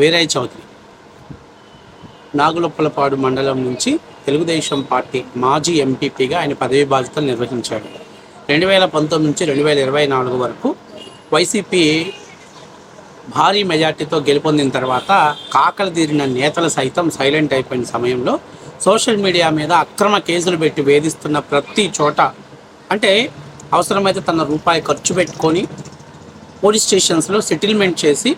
వీరయ్య చౌదరి. నాగులప్పలపాడు మండలం నుంచి తెలుగుదేశం పార్టీ మాజీ ఎంపీపీగా ఆయన పదవి బాధ్యతలు నిర్వహించాడు. రెండు వేల పంతొమ్మిది నుంచి రెండు వేల ఇరవై నాలుగు వరకు వైసీపీ భారీ మెజార్టీతో గెలుపొందిన తర్వాత కాకలు తీరిన నేతలు సైతం సైలెంట్ అయిపోయిన సమయంలో సోషల్ మీడియా మీద అక్రమ కేసులు పెట్టి వేధిస్తున్న ప్రతి చోట అంటే అవసరమైతే తన రూపాయి ఖర్చు పెట్టుకొని పోలీస్ స్టేషన్స్లో సెటిల్మెంట్ చేసి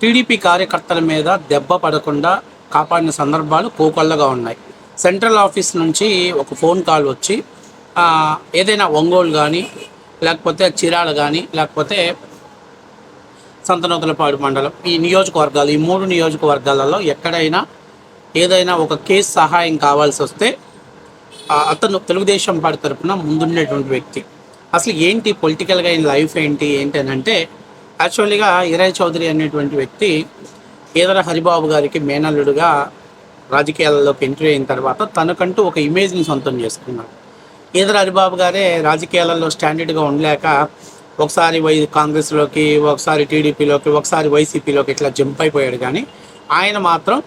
టీడీపీ కార్యకర్తల మీద దెబ్బ పడకుండా కాపాడిన సందర్భాలు కోకొల్లగా ఉన్నాయి. సెంట్రల్ ఆఫీస్ నుంచి ఒక ఫోన్ కాల్ వచ్చి ఏదైనా ఒంగోలు కానీ లేకపోతే చిరాలు కానీ లేకపోతే సంతనోతులపాడు మండలం ఈ నియోజకవర్గాలు ఈ మూడు నియోజకవర్గాలలో ఎక్కడైనా ఏదైనా ఒక కేసు సహాయం కావాల్సి వస్తే అతను తెలుగుదేశం పార్టీ తరఫున ముందుండేటువంటి వ్యక్తి. అసలు ఏంటి పొలిటికల్గా ఈయన లైఫ్ ఏంటి ఏంటి యాక్చువల్గా యాక్చువల్లీగా ఇరయ్ చౌదరి అనేటువంటి వ్యక్తి ఈదర హరిబాబు గారికి మేనల్లుడుగా రాజకీయాలలోకి ఎంట్రీ అయిన తర్వాత తనకంటూ ఒక ఇమేజ్ని సొంతం చేసుకున్నాడు. ఈదర హరిబాబు గారే రాజకీయాలలో స్టాండర్డ్గా ఉండలేక ఒకసారి వై కాంగ్రెస్లోకి ఒకసారి టీడీపీలోకి ఒకసారి వైసీపీలోకి ఇట్లా జంప్ అయిపోయాడు. కానీ ఆయన మాత్రం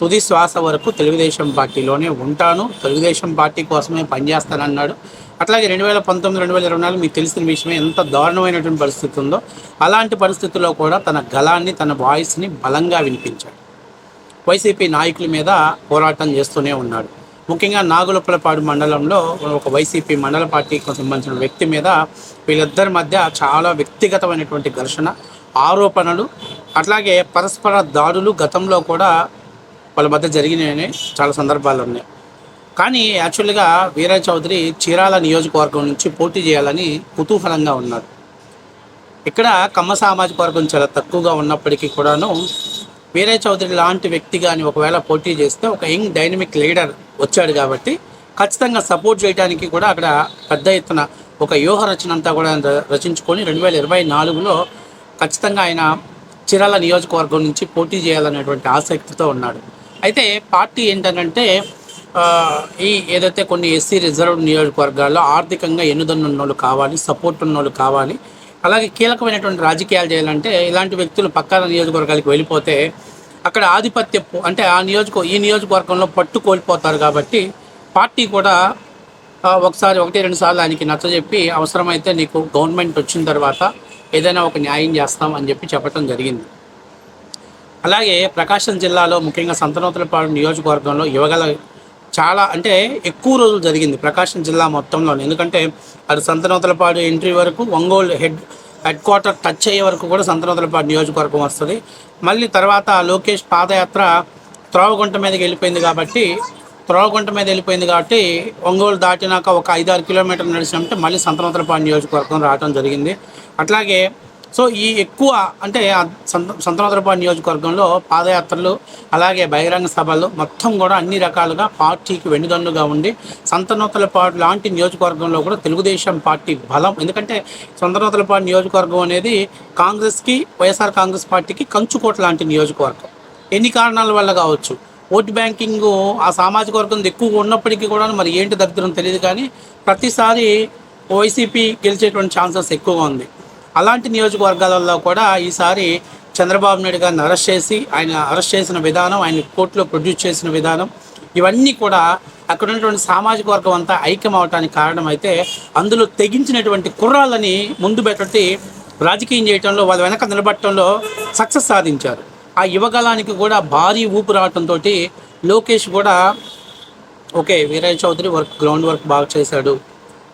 తుది శ్వాస వరకు తెలుగుదేశం పార్టీలోనే ఉంటాను తెలుగుదేశం పార్టీ కోసమే పనిచేస్తానన్నాడు. అట్లాగే రెండు వేల పంతొమ్మిది రెండు వేల ఇరవై నాలుగు మీకు తెలిసిన విషయమే ఎంత దారుణమైనటువంటి పరిస్థితి ఉందో అలాంటి పరిస్థితుల్లో కూడా తన గలాన్ని తన వాయిస్ని బలంగా వినిపించాడు. వైసీపీ నాయకుల మీద పోరాటం చేస్తూనే ఉన్నాడు. ముఖ్యంగా నాగులపలపాడు మండలంలో ఒక వైసీపీ మండల పార్టీకి సంబంధించిన వ్యక్తి మీద వీళ్ళిద్దరి మధ్య చాలా వ్యక్తిగతమైనటువంటి ఘర్షణ ఆరోపణలు అట్లాగే పరస్పర దాడులు గతంలో కూడా వాళ్ళ మధ్య జరిగినాయని చాలా సందర్భాలు ఉన్నాయి. కానీ యాక్చువల్గా వీరా చౌదరి చీరాల నియోజకవర్గం నుంచి పోటీ చేయాలని కుతూహలంగా ఉన్నారు ఇక్కడ కమ్మ సామాజిక వర్గం చాలా తక్కువగా ఉన్నప్పటికీ కూడాను వీరయ్య చౌదరి లాంటి వ్యక్తి కానీ ఒకవేళ పోటీ చేస్తే ఒక యంగ్ డైనమిక్ లీడర్ వచ్చాడు కాబట్టి ఖచ్చితంగా సపోర్ట్ చేయడానికి కూడా అక్కడ పెద్ద ఎత్తున ఒక వ్యూహ రచన అంతా కూడా రచించుకొని రెండు వేల ఇరవై నాలుగులో ఖచ్చితంగా ఆయన చిరాల నియోజకవర్గం నుంచి పోటీ చేయాలనేటువంటి ఆసక్తితో ఉన్నాడు. అయితే పార్టీ ఏంటంటే ఈ ఏదైతే కొన్ని ఎస్సీ రిజర్వ్ నియోజకవర్గాల్లో ఆర్థికంగా ఎన్నుదన్న వాళ్ళు కావాలి సపోర్ట్ ఉన్నోళ్ళు కావాలి అలాగే కీలకమైనటువంటి రాజకీయాలు చేయాలంటే ఇలాంటి వ్యక్తులు పక్కన నియోజకవర్గాలకు వెళ్ళిపోతే అక్కడ ఆధిపత్యపు అంటే ఆ నియోజక ఈ నియోజకవర్గంలో పట్టు కోల్పోతారు కాబట్టి పార్టీ కూడా ఒకసారి ఒకటి రెండు సార్లు ఆయనకి నచ్చజెప్పి అవసరమైతే నీకు గవర్నమెంట్ వచ్చిన తర్వాత ఏదైనా ఒక న్యాయం చేస్తాం అని చెప్పి చెప్పడం జరిగింది. అలాగే ప్రకాశం జిల్లాలో ముఖ్యంగా సంతనోతులపాడు నియోజకవర్గంలో యువగల చాలా అంటే ఎక్కువ రోజులు జరిగింది ప్రకాశం జిల్లా మొత్తంలో ఎందుకంటే అది సంతనోతలపాడు ఎంట్రీ వరకు Ongole head head quarter touch అయ్యే వరకు కూడా సంతనోతలపాడు నియోజకవర్గం వస్తుంది. మళ్ళీ తర్వాత లోకేష్ పాదయాత్ర త్రోవగుంట మీదకి వెళ్ళిపోయింది కాబట్టి త్రోవగుంట మీద వెళ్ళిపోయింది కాబట్టి ఒంగోలు దాటినాక ఒక ఐదారు కిలోమీటర్లు నడిచినట్టే మళ్ళీ సంతనోతలపాడు నియోజకవర్గం రావడం జరిగింది. అట్లాగే సో ఈ ఎక్కువ అంటే సంత సంతనోదరపాడు నియోజకవర్గంలో పాదయాత్రలు అలాగే బహిరంగ సభలు మొత్తం కూడా అన్ని రకాలుగా పార్టీకి వెన్నుదన్నుగా ఉండి సంతనోతలపాడు లాంటి నియోజకవర్గంలో కూడా తెలుగుదేశం పార్టీ బలం. ఎందుకంటే సంతనోతలపాడు నియోజకవర్గం అనేది కాంగ్రెస్కి వైఎస్ఆర్ కాంగ్రెస్ పార్టీకి కంచుకోట లాంటి నియోజకవర్గం. ఎన్ని కారణాల వల్ల కావచ్చు? ఓటు బ్యాంకింగ్ ఆ సామాజిక వర్గం ఎక్కువగా ఉన్నప్పటికీ కూడా మరి ఏంటి దరిద్రం తెలియదు కానీ ప్రతిసారి వైసీపీ గెలిచేటువంటి ఛాన్సెస్ ఎక్కువగా ఉంది. అలాంటి నియోజకవర్గాలలో కూడా ఈసారి చంద్రబాబు నాయుడు గారిని అరెస్ట్ చేసి ఆయన అరెస్ట్ చేసిన విధానం ఆయన కోర్టులో ప్రొడ్యూస్ చేసిన విధానం ఇవన్నీ కూడా అక్కడ ఉన్నటువంటి సామాజిక వర్గం అంతా ఐక్యం అవటానికి కారణం అయితే అందులో తెగించినటువంటి కుర్రాళ్ళని ముందు పెట్టి రాజకీయం చేయడంలో వాళ్ళ వెనక నిలబడటంలో సక్సెస్ సాధించారు. ఆ యువగలానికి కూడా భారీ ఊపు రావడంతో లోకేష్ కూడా okay Veeraiah Chowdary work ground work బాగా చేశాడు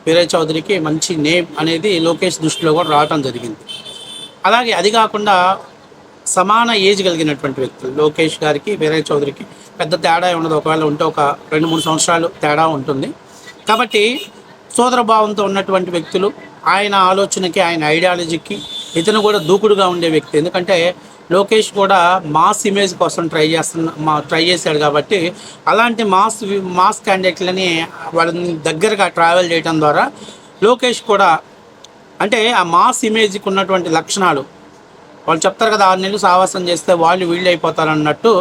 వీరయ్య చౌదరికి మంచి నేమ్ అనేది లోకేష్ దృష్టిలో కూడా రావటం జరిగింది. అలాగే అది కాకుండా సమాన ఏజ్ కలిగినటువంటి వ్యక్తులు లోకేష్ గారికి వీరయ్య చౌదరికి పెద్ద తేడా ఉండదు ఒకవేళ ఉంటే ఒక రెండు మూడు సంవత్సరాలు తేడా ఉంటుంది. కాబట్టి సోదర భావంతో ఉన్నటువంటి వ్యక్తులు ఆయన ఆలోచనకి ఆయన ఐడియాలజీకి ఇతను కూడా దూకుడుగా ఉండే వ్యక్తి. ఎందుకంటే లోకేష్ కూడా మాస్ ఇమేజ్ కోసం ట్రై చేస్తున్న మా ట్రై చేశాడు కాబట్టి అలాంటి మాస్ మాస్ క్యాండిడేట్లని వాళ్ళని దగ్గరగా ట్రావెల్ చేయడం ద్వారా లోకేష్ కూడా అంటే ఆ మాస్ ఇమేజ్కి ఉన్నటువంటి లక్షణాలు వాళ్ళు చెప్తారు కదా ఆరు నెలలు సావాసం చేస్తే వాళ్ళు వీళ్ళు అయిపోతారు అన్నట్టు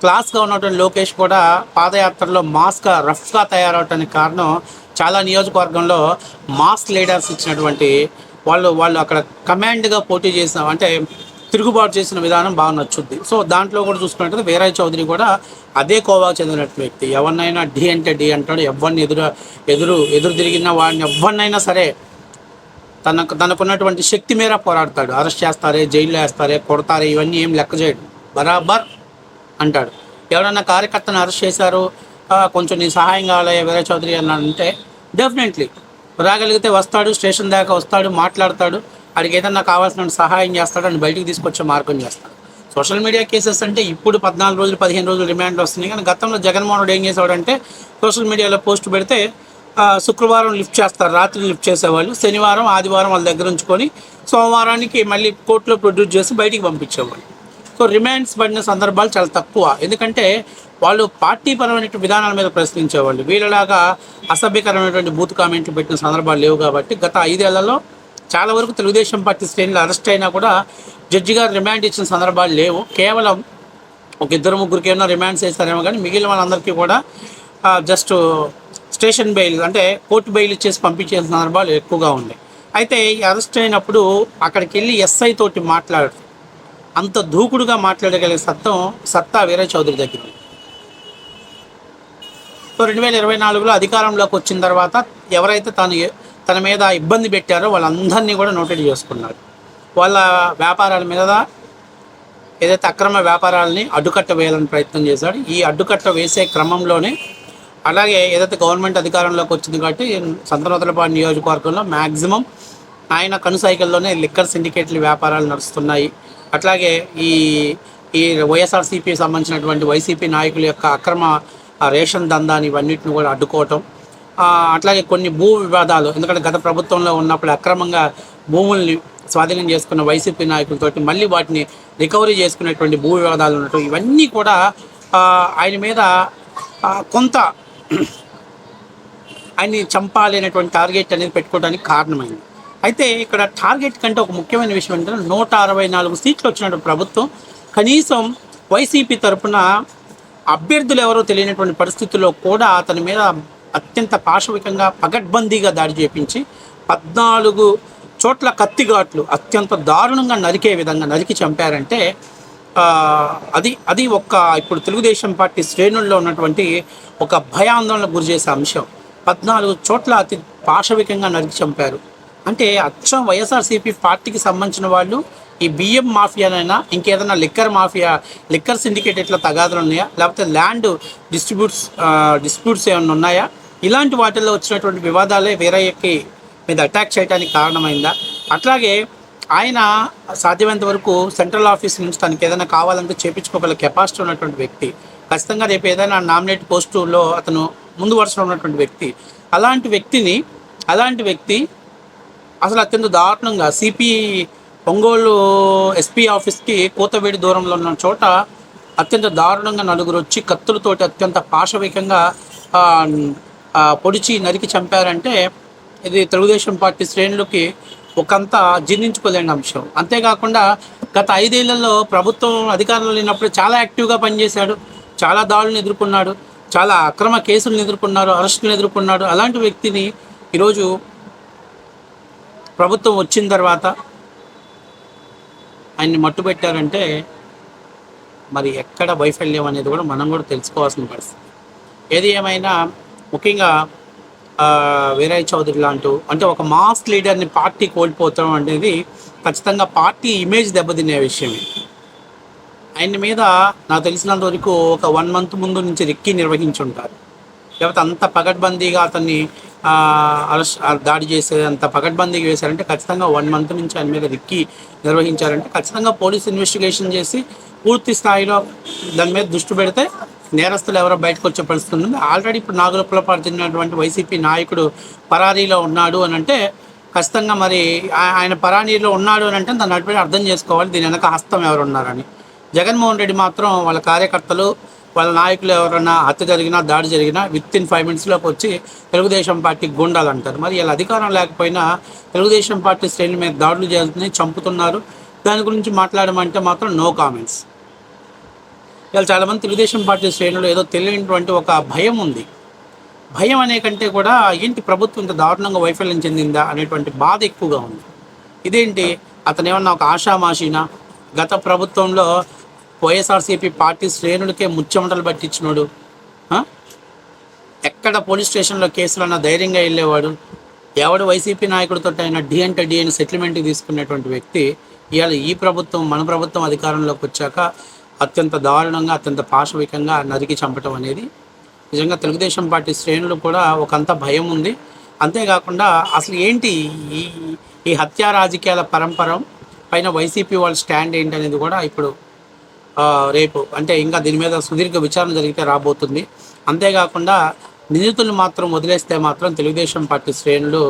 క్లాస్గా ఉన్నటువంటి లోకేష్ కూడా పాదయాత్రలో మాస్గా రఫ్గా తయారవటానికి కారణం చాలా నియోజకవర్గంలో మాస్ లీడర్స్ ఇచ్చినటువంటి వాళ్ళు వాళ్ళు అక్కడ కమాండ్గా పోటీ చేసిన అంటే తిరుగుబాటు చేసిన విధానం బాగా నచ్చుద్ది. సో దాంట్లో కూడా చూసుకున్నట్లయితే వీరాయ్ చౌదరి కూడా అదే కోవాకు చెందినట్టు వ్యక్తి. ఎవరినైనా డి అంటే డి అంటాడు. ఎవరిని ఎదురు ఎదురు ఎదురు తిరిగిన వాడిని ఎవరినైనా సరే తనకు తనకున్నటువంటి శక్తి మేర పోరాడతాడు. అరెస్ట్ చేస్తారే జైల్లో వేస్తారే కొడతారే ఇవన్నీ ఏం లెక్క చేయడు. బరాబర్ అంటాడు. ఎవరన్నా కార్యకర్తను అరెస్ట్ చేశారు కొంచెం నీ సహాయం కావాలి వీర చౌదరి అని అంటే డెఫినెట్లీ. రాగలిగితే వస్తాడు స్టేషన్ దాకా వస్తాడు మాట్లాడతాడు. వాడికి ఏదన్నా కావాల్సిన సహాయం చేస్తాడని అని తీసుకొచ్చే మార్గం చేస్తాడు. సోషల్ మీడియా కేసెస్ అంటే ఇప్పుడు పద్నాలుగు రోజులు పదిహేను రోజులు రిమాండ్ వస్తున్నాయి. కానీ గతంలో జగన్మోహన్ రెడ్డి ఏం చేసేవాడంటే సోషల్ మీడియాలో పోస్ట్ పెడితే శుక్రవారం లిఫ్ట్ చేస్తారు రాత్రి లిఫ్ట్ చేసేవాళ్ళు. శనివారం ఆదివారం వాళ్ళ దగ్గర ఉంచుకొని సోమవారానికి మళ్ళీ కోర్టులో ప్రొడ్యూస్ చేసి బయటికి పంపించేవాళ్ళు. సో రిమాండ్స్ పడిన సందర్భాలు చాలా తక్కువ. ఎందుకంటే వాళ్ళు పార్టీ పరమైనటువంటి విధానాల మీద ప్రశ్నించేవాళ్ళు. వీళ్ళలాగా అసభ్యకరమైనటువంటి బూత్ కామెంట్లు పెట్టిన సందర్భాలు లేవు కాబట్టి గత ఐదేళ్ళలో చాలా వరకు తెలుగుదేశం పార్టీ శ్రేణులు అరెస్ట్ అయినా కూడా జడ్జి గారు రిమాండ్ ఇచ్చిన సందర్భాలు లేవు. కేవలం ఒక ఇద్దరు ముగ్గురికి ఏమైనా రిమాండ్స్ చేస్తారేమో కానీ మిగిలిన వాళ్ళందరికీ కూడా జస్ట్ స్టేషన్ బెయిల్ అంటే కోర్టు బెయిల్ ఇచ్చేసి పంపించేసిన సందర్భాలు ఎక్కువగా ఉన్నాయి. అయితే ఈ అరెస్ట్ అయినప్పుడు అక్కడికి వెళ్ళి ఎస్ఐ తోటి మాట్లాడు అంత దూకుడుగా మాట్లాడగలిగే సత్తం సత్తా వీరే చౌదరి దగ్గర సో రెండు వేల ఇరవై నాలుగులో అధికారంలోకి వచ్చిన తర్వాత ఎవరైతే తాను తన మీద ఇబ్బంది పెట్టారో వాళ్ళందరినీ కూడా నోటెడ్ చేసుకున్నాడు వాళ్ళ వ్యాపారాల మీద ఏదైతే అక్రమ వ్యాపారాలని అడ్డుకట్ట వేయాలని ప్రయత్నం చేశాడు. ఈ అడ్డుకట్ట వేసే క్రమంలోనే అలాగే ఏదైతే గవర్నమెంట్ అధికారంలోకి వచ్చింది కాబట్టి సంతనోతలపాడు నియోజకవర్గంలో మ్యాక్సిమం ఆయన కనుసైకిల్లోనే లిక్కర్ సిండికేట్ల వ్యాపారాలు నడుస్తున్నాయి. అట్లాగే ఈ ఈ వైఎస్ఆర్సీపీ సంబంధించినటువంటి వైసీపీ నాయకుల యొక్క అక్రమ రేషన్ దందాని ఇవన్నిటిని కూడా అడ్డుకోవటం అట్లాగే కొన్ని భూ వివాదాలు. ఎందుకంటే గత ప్రభుత్వంలో ఉన్నప్పుడు అక్రమంగా భూముల్ని స్వాధీనం చేసుకున్న వైసీపీ నాయకులతోటి మళ్ళీ వాటిని రికవరీ చేసుకునేటువంటి భూ వివాదాలు ఉన్నట్టు ఇవన్నీ కూడా ఆయన మీద కొంత ఆయన్ని చంపాలి అనేటువంటి టార్గెట్ అనేది పెట్టుకోవడానికి కారణమైంది. అయితే ఇక్కడ టార్గెట్ కంటే ఒక ముఖ్యమైన విషయం ఏంటంటే నూట అరవై నాలుగు సీట్లు వచ్చినటువంటి ప్రభుత్వం కనీసం వైసీపీ తరఫున అభ్యర్థులు ఎవరో తెలియనటువంటి పరిస్థితుల్లో కూడా అతని మీద అత్యంత పాశవికంగా పగడ్బందీగా దాడి చేపించి పద్నాలుగు చోట్ల కత్తిఘాట్లు అత్యంత దారుణంగా నరికే విధంగా నరికి చంపారంటే అది అది ఒక్క ఇప్పుడు తెలుగుదేశం పార్టీ శ్రేణుల్లో ఉన్నటువంటి ఒక భయాందోళనకు గురి చేసే అంశం. పద్నాలుగు చోట్ల అతి పాశవికంగా నరికి చంపారు. అంటే అచ్చం వైఎస్ఆర్సీపీ పార్టీకి సంబంధించిన వాళ్ళు ఈ బియ్యం మాఫియానైనా ఇంకేదైనా లిక్కర్ మాఫియా లిక్కర్ సిండికేట్ ఇట్లా తగాదులు ఉన్నాయా? లేకపోతే ల్యాండ్ డిస్ట్రిబ్యూట్స్ డిస్ప్యూట్స్ ఏమైనా ఉన్నాయా? ఇలాంటి వాటిల్లో వచ్చినటువంటి వివాదాలే వీరయ్యకి మీద అటాక్ చేయడానికి కారణమైందా? అట్లాగే ఆయన సాధ్యమైనంత వరకు సెంట్రల్ ఆఫీస్ నుంచి తనకి ఏదైనా కావాలంటే చేపించుకోగల కెపాసిటీ ఉన్నటువంటి వ్యక్తి ఖచ్చితంగా రేపు ఏదైనా నామినేట్ పోస్టులో అతను ముందు వరుసలో ఉన్నటువంటి వ్యక్తి అలాంటి వ్యక్తిని అలాంటి వ్యక్తి అసలు అత్యంత దారుణంగా సిపి ఒంగోలు ఎస్పీ ఆఫీస్కి కూతవేడి దూరంలో ఉన్న చోట అత్యంత దారుణంగా నలుగురు వచ్చి కత్తులతోటి అత్యంత పాశవికంగా పొడిచి నరికి చంపారంటే ఇది తెలుగుదేశం పార్టీ శ్రేణులకి ఒకంత జీర్ణించుకోలేని అంశం. అంతేకాకుండా గత ఐదేళ్ళలో ప్రభుత్వం అధికారంలో లేనప్పుడు చాలా యాక్టివ్గా పనిచేశాడు. చాలా దాడులను ఎదుర్కొన్నాడు. చాలా అక్రమ కేసులను ఎదుర్కొన్నారు. అరెస్టులను ఎదుర్కొన్నాడు. అలాంటి వ్యక్తిని ఈరోజు ప్రభుత్వం వచ్చిన తర్వాత ఆయన్ని మట్టుపెట్టారంటే మరి ఎక్కడ వైఫల్యం అనేది కూడా మనం కూడా తెలుసుకోవాల్సిన పరిస్థితి. ఏది ఏమైనా ముఖ్యంగా వీరయ్య చౌదరి లాంటి అంటే ఒక మాస్ లీడర్ని పార్టీ కోల్పోవడం అనేది ఖచ్చితంగా పార్టీ ఇమేజ్ దెబ్బతినే విషయమే. ఆయన మీద నాకు తెలిసినంత వరకు ఒక వన్ మంత్ ముందు నుంచి రిక్కీ నిర్వహించుంటారు. లేకపోతే అంత పగడ్బందీగా అతన్ని అరెస్ట్ దాడి చేసే అంత పగడ్బందీగా వేశారంటే ఖచ్చితంగా వన్ మంత్ నుంచి ఆయన మీద రిక్కి నిర్వహించారంటే ఖచ్చితంగా పోలీస్ ఇన్వెస్టిగేషన్ చేసి పూర్తి స్థాయిలో దాని మీద దృష్టి పెడితే నేరస్తులు ఎవరో బయటకు వచ్చే పరిస్థితి ఉంది. ఆల్రెడీ ఇప్పుడు నాగులపులపాటు చెందినటువంటి వైసీపీ నాయకుడు పరారీలో ఉన్నాడు అని అంటే ఖచ్చితంగా మరి ఆయన పరారీలో ఉన్నాడు అని అంటే దాన్ని అటువంటి అర్థం చేసుకోవాలి. దీని వెనక హస్తం ఎవరు ఉన్నారని జగన్మోహన్ రెడ్డి మాత్రం వాళ్ళ కార్యకర్తలు వాళ్ళ నాయకులు ఎవరైనా హత్య జరిగినా దాడి జరిగినా విత్ ఇన్ ఫైవ్ మినిట్స్లోకి వచ్చి తెలుగుదేశం పార్టీ గుండాలు అంటారు మరి వీళ్ళ అధికారం లేకపోయినా తెలుగుదేశం పార్టీ శ్రేణుల మీద దాడులు చేస్తున్నాయి చంపుతున్నారు. దాని గురించి మాట్లాడమంటే మాత్రం నో కామెంట్స్. ఇవాళ చాలామంది తెలుగుదేశం పార్టీ శ్రేణులు ఏదో తెలియనటువంటి ఒక భయం ఉంది. భయం అనే కంటే కూడా ఏంటి ప్రభుత్వం ఇంత దారుణంగా వైఫల్యం చెందిందా అనేటువంటి బాధ ఎక్కువగా ఉంది. ఇదేంటి? అతను ఏమన్నా ఒక ఆషామాషినా? గత ప్రభుత్వంలో వైఎస్ఆర్సీపీ పార్టీ శ్రేణులకే ముచ్చెమటలు పట్టించినోడు ఎక్కడ పోలీస్ స్టేషన్లో కేసులన్నా ధైర్యంగా వెళ్ళేవాడు? ఎవడు వైసీపీ నాయకుడితో అయినా డి అంటే డి అని సెటిల్మెంట్కి తీసుకునేటువంటి వ్యక్తి ఇవాళ ఈ ప్రభుత్వం మన ప్రభుత్వం అధికారంలోకి వచ్చాక అత్యంత దారుణంగా అత్యంత పాశవికంగా నరికి చంపటం అనేది. నిజంగా తెలుగుదేశం పార్టీ శ్రేణులు కూడా ఒకంత భయం ఉంది. అంతేకాకుండా అసలు ఏంటి ఈ ఈ హత్యా రాజకీయాల పరంపర? పైన వైసీపీ వాళ్ళ స్టాండ్ ఏంటి అనేది కూడా ఇప్పుడు రేపు అంటే ఇంకా దీని మీద సుదీర్ఘ విచారణ జరిగితే రాబోతుంది. అంతేకాకుండా నిందితులు మాత్రం వదిలేస్తే మాత్రం తెలుగుదేశం పార్టీ శ్రేణులు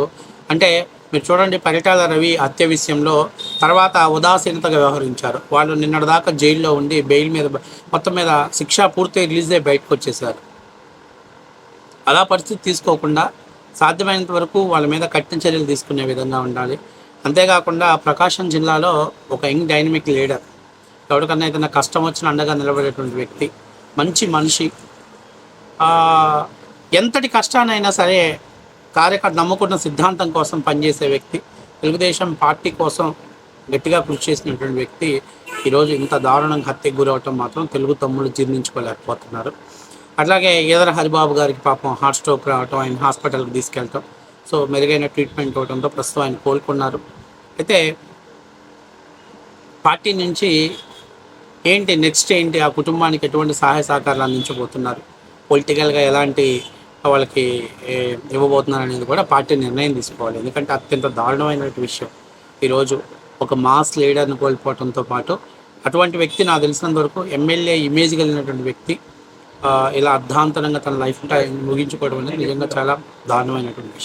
అంటే మీరు చూడండి పరిటాల రవి హత్య విషయంలో తర్వాత ఉదాసీనతగా వ్యవహరించారు. వాళ్ళు నిన్నటిదాకా జైల్లో ఉండి బెయిల్ మీద మొత్తం మీద శిక్ష పూర్తి రిలీజ్ అయ్యి బయటకు వచ్చేసారు. అలా పరిస్థితి తీసుకోకుండా సాధ్యమైనంత వరకు వాళ్ళ మీద కఠిన చర్యలు తీసుకునే విధంగా ఉండాలి. అంతేకాకుండా ప్రకాశం జిల్లాలో ఒక యంగ్ డైనమిక్ లీడర్ ఎవరికన్నా ఏదైనా కష్టం వచ్చిన అండగా నిలబడేటువంటి వ్యక్తి మంచి మనిషి ఎంతటి కష్టానైనా సరే కార్యకర్త నమ్ముకున్న సిద్ధాంతం కోసం పనిచేసే వ్యక్తి తెలుగుదేశం పార్టీ కోసం గట్టిగా కృషి చేసినటువంటి వ్యక్తి ఈరోజు ఇంత దారుణంగా హత్యకు గురవటం మాత్రం తెలుగు తమ్ముళ్ళు జీర్ణించుకోలేకపోతున్నారు. అట్లాగే ఈదర హరిబాబు గారికి పాపం హార్ట్ స్ట్రోక్ రావటం ఆయన హాస్పిటల్కి తీసుకెళ్ళటం సో మెరుగైన ట్రీట్మెంట్ ఇవ్వడంతో ప్రస్తుతం ఆయన కోలుకున్నారు. అయితే పార్టీ నుంచి ఏంటి నెక్స్ట్ ఏంటి ఆ కుటుంబానికి ఎటువంటి సహాయ సహకారాలు అందించబోతున్నారు? పొలిటికల్గా ఎలాంటి వాళ్ళకి ఇవ్వబోతున్నారు అనేది కూడా పార్టీ నిర్ణయం తీసుకోవాలి. ఎందుకంటే అత్యంత దారుణమైన విషయం. ఈరోజు ఒక మాస్ లీడర్ని కోల్పోవడంతో పాటు అటువంటి వ్యక్తి నాకు తెలిసినంత వరకు ఎమ్మెల్యే ఇమేజ్ కలిగినటువంటి వ్యక్తి ఇలా అర్ధాంతరంగా తన లైఫ్ టైం ముగించుకోవడం అనేది నిజంగా చాలా దారుణమైనటువంటి విషయం.